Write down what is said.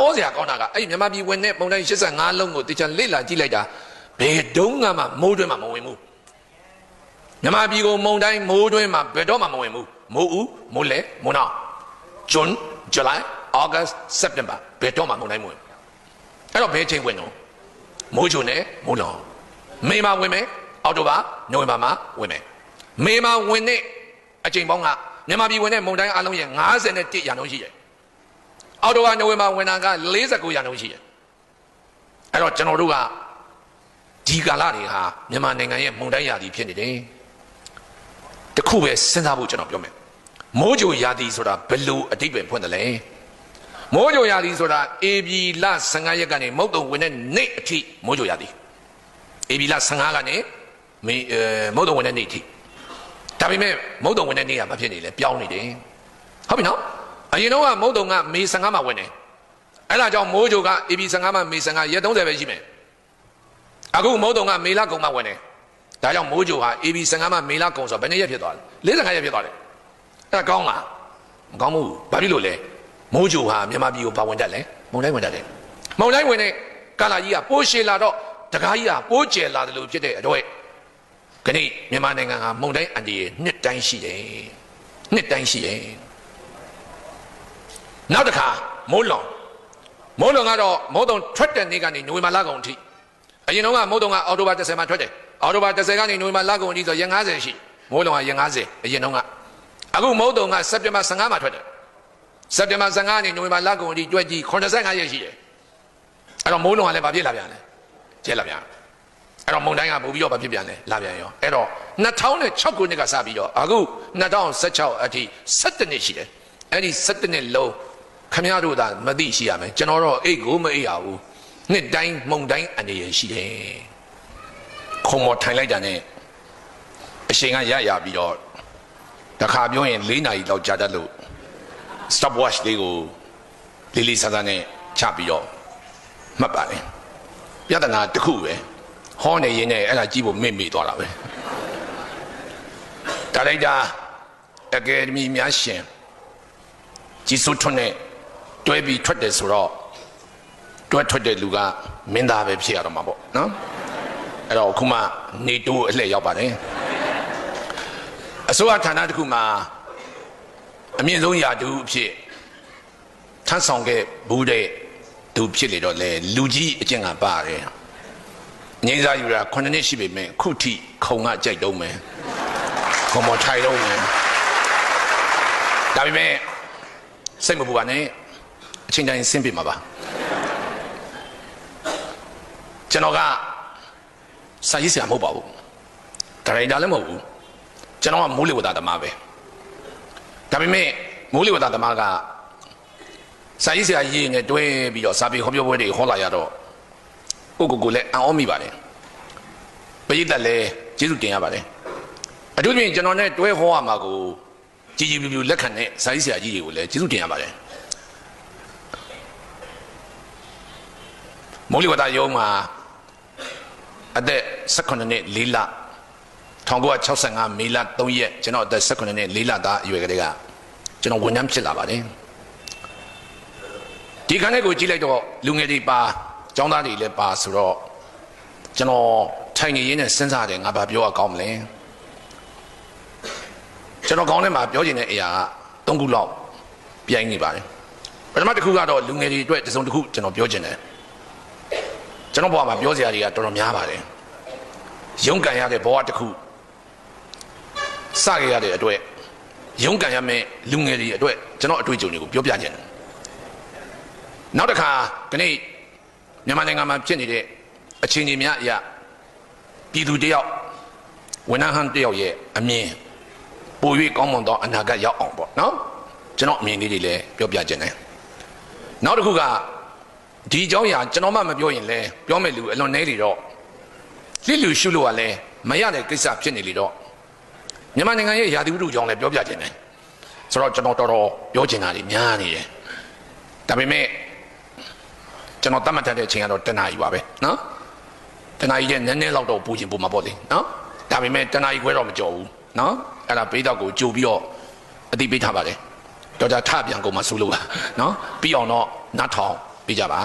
ဩစရာကောင်းတာကအဲ့ဒီမြန်မာပြည်ဝင်တဲ့ပုံတိုင်း85လုံးကိုတခြားလေ့လာကြည့်လိုက်တာဘယ်တုန်းကမှမိုးတွင်းမှာမဝင်ဘူးမြန်မာပြည်ကိုမုန်တိုင်းမိုးတွင်းမှာဘယ်တော့မှမဝင်ဘူးမိုးဦးမိုးလေမိုးနောက်ဇွန်ဇူလိုင်အောဂတ်စက်တင်ဘာဘယ်တော့မှမုန်တိုင်းမဝင်အဲ့တော့ဘယ်ချိန်ဝင်တော့မိုးချုံနဲ့မိုးလောင်မေမှာဝင်မယ်အောက်တိုဘာနိုဝင်ဘာမှာဝင်မယ်မေမှာဝင်တဲ့အချိန်ပေါင်းကမြန်မာပြည်ဝင်တဲ့မုန်တိုင်းအလုံးရဲ့51ရာနှုန်းရှိတယ် အောက်တိုဘာနိုဝင်ဘာဝင်တာက49ရာနှုန်းရှိတယ်အဲ့တော့ကျွန်တော်တို့ကဒီကာလတွေဟာမြန်မာနိုင်ငံရဲ့မုန်တိုင်းရာသီဖြစ်နေတယ်တခုပဲစဉ်းစားဖို့ကျွန်တော်ပြောမယ်မိုးကြိုရာသီဆိုတာဘယ်လိုအတိတ်ပဲဖွင့်တယ်လဲမိုးကြိုရာသီဆိုတာအေဘီလ15ရက်ကနေမုတ်တုံဝင်တဲ့နေ့အထိမိုးကြိုရာသီအေဘီလ15ကနေမေအဲမုတ်တုံဝင်တဲ့နေ့အထိဒါပေမဲ့မုတ်တုံဝင်တဲ့နေ့ကမဖြစ်နေလဲပြောင်းနေတယ်ဟုတ်ပြီနော် အရင်တော့ကမုတ်တုံကမေ15မှာဝင်တယ်အဲ့ဒါကြောင့်မိုးကြိုကအေဘီ15မှာမေ15ရက်30ပဲရှိမယ်အခုမုတ်တုံကမေလကုံမှာဝင်တယ်ဒါကြောင့်မိုးကြိုဟာ AB 15မှာမေလကုံဆိုဘယ်နှစ်ရက်ဖြစ်သွားလဲ45ရက်ဖြစ်သွားတယ်အဲ့ဒါကောင်းလားမကောင်းဘူးဘာဖြစ်လို့လဲမိုးကြိုဟာမြန်မာပြည်ကိုပါဝင်တတ်လဲမုံတိုင်းဝင်တတ်တယ်မုံတိုင်းဝင်တဲ့ကာလာကြီးကပိုးရှည်လာတော့တကားကြီးကပိုးကျယ်လာတယ်လို့ဖြစ်တဲ့အတွက်ခဏမြန်မာနိုင်ငံဟာမုံတိုင်းအန်ဒီရဲ့နှစ်တိုင်းရှိတယ်နှစ်တိုင်းရှိတယ် နောက်တစ်ခါမိုးလွန်မိုးလွန်ကတော့မိုးတုံထွက်တဲ့နေ့ကနေနိုဝင်ဘာလကုန်အထိအရင်တော့ကမိုးတုံကအော်တိုဘာ30မှာထွက်တယ်အော်တိုဘာ30ကနေနိုဝင်ဘာလကုန်အထိဆိုရက်50ရှိမိုးလွန်ကရက်50အရင်တော့ကအခုမိုးတုံကစက်တင်ဘာ15မှာထွက်တယ်စက်တင်ဘာ15ကနေနိုဝင်ဘာလကုန်အထိတွက်ကြည့်85ရက်ရှိတယ်အဲ့တော့မိုးလွန်ကလည်းဗာပြစ်လာပြန်တယ်ကျဲလာပြန်အဲ့တော့မုန်တိုင်းကပို့ပြီးတော့ဗာပြစ်ပြန်တယ်လာပြန်ရောအဲ့တော့2006ခုနှစ်ကစပြီးတော့အခု2016အထိ17နှစ်ရှိတယ်အဲ့ဒီ17နှစ်လုံး ခမရတို့သာမသိရှိရမယ်ကျွန်တော်တော့အိတ်ကိုမအိတ်ရဘူးနှစ်တိုင်းမုန်တိုင်းအနေရရှိတယ်ခုံမော်ထိုင်လိုက်တာနဲ့အချိန်ကရရပြီးတော့တခါပြောရင်၄နာရီလောက်ကြာတတ်လို့ stop watch လေးကိုလေးလေးဆန်းဆန်းနဲ့ချပြီးတော့မှတ်ပါတယ်ပြဿနာတစ်ခုပဲဟောနေရင်လည်းအဲ့ဒါကြည့်ဖို့မေ့မေ့သွားတာပဲဒါလိုက်တာအကယ်ဒမီများရှင်ကြီးစိုးထွန်းနဲ့ တွဲပြီးထွက်တယ်ဆိုတော့တွဲထွက်တဲ့လူကမင်းသားပဲဖြစ်ရတော့မှာပေါ့နော်အဲ့တော့ခုမှနေတိုးအလှည့်ရောက်ပါတယ်အစိုးရဌာနတစ်ခုမှာအမြင့်ဆုံးယာတူအဖြစ်ထမ်းဆောင်ခဲ့ဘူးတဲ့သူဖြစ်လေတော့လေလူကြီးအကျင့်ကပါတယ်ငိမ့်စားယူတာ9နှစ်ရှိပေမဲ့ခုထိခုံကကြိုက်တော့မယ်ခုံမထိုင်တော့မယ်ဒါပေမဲ့စိတ်မပူပါနဲ့ အချိန်တိုင်းဆင်းပြမှာပါကျွန်တော်ကစာရေးဆရာမဟုတ်ပါဘူးဒါရိုက်တာလည်းမဟုတ်ဘူးကျွန်တော်ကမိုးလေဝသသမားပဲဒါပေမဲ့မိုးလေဝသသမားကစာရေးဆရာရေးနဲ့တွဲပြီးတော့စာပေဟောပြောပွဲတွေဟောလာရတော့ကိုကိုကိုလည်းအံ့ဩမိပါတယ်ပရိသတ်လည်းကျေးဇူးတင်ရပါတယ်အထူးသဖြင့်ကျွန်တော်နဲ့တွဲဟောရမှာကိုကြည်ကြည်ပြူပြူလက်ခံတဲ့စာရေးဆရာကြီးတွေကိုလည်းကျေးဇူးတင်ရပါတယ် မိုးလေဝသရုံးမှာအသက်18နှစ်4လ1965မေလ3ရက်ကျွန်တော်အသက်18နှစ်4လသားအရွယ်ကလေးကကျွန်တော်ဝန်ထမ်းဖြစ်လာပါတယ်ဒီခန်းလေးကိုကြည့်လိုက်တော့လူငယ်တွေပါကျောင်းသားတွေလည်းပါဆိုတော့ကျွန်တော်ထိုင်နေရင်းနဲ့စဉ်းစားတယ်ငါဘာပြောရကောင်းမလဲကျွန်တော်ကောင်းထဲမှာပြောချင်တဲ့အရာက၃ခုလောက်ပြိုင်နေပါတယ်ပထမတစ်ခုကတော့လူငယ်တွေအတွက်တစုံတစ်ခုကျွန်တော်ပြောချင်တယ် ကျွန်တော်ဘဝမှာပြောစရာတွေကတော်တော်များပါတယ်ရုန်းကန်ရတဲ့ဘဝတစ်ခုစခဲ့ရတဲ့အတွက်ရုန်းကန်ရမယ့်လူငယ်တွေအတွက်ကျွန်တော်အတွေ့အကြုံတွေကိုပြောပြခြင်းတယ်နောက်တစ်ခါဒီနေ့မြန်မာနိုင်ငံမှာဖြစ်နေတဲ့အခြေအနေများအရာပြည်သူတယောက်ဝန်ထမ်းဟန်တယောက်ရဲ့အမြင်ပို၍ကောင်းမွန်သောအနာဂတ်ရောက်အောင်ပေါ့နော်ကျွန်တော်အမြင်လေးတွေလည်းပြောပြခြင်းတယ်နောက်တစ်ခုက ဒီအကြောင်းအရာကျွန်တော်မှမပြောရင်လည်းပြောမယ်လူအလွန်နေလေတော့လစ်လူရှုလို့ကလည်းမရတဲ့ကိစ္စဖြစ်နေလေတော့မြန်မာနိုင်ငံရဲ့ရာသီဥတုကြောင့်လည်းပြောပြခြင်းတယ်ဆိုတော့ကျွန်တော်တော်တော်ပြောချင်တာတွေများနေတယ်ဒါပေမဲ့ကျွန်တော်တတ်မှတ်တဲ့အချိန်ကတော့တနားကြီးပါပဲနော်တနားကြီးတဲ့နည်းနည်းလောက်တော့ပူချင်ပူမှာပေါ့လေနော်ဒါပေမဲ့တနားကြီးခွဲတော့မကြော်ဘူးနော်အဲ့ဒါပေးတော့ကိုကြိုပြီးတော့အတိပေးထားပါတယ်တော်ကြထပြန်ကုန်မှာဆိုလို့ပါနော်ပြီးအောင်တော့နတ်ထောင် ပပေးကြပါ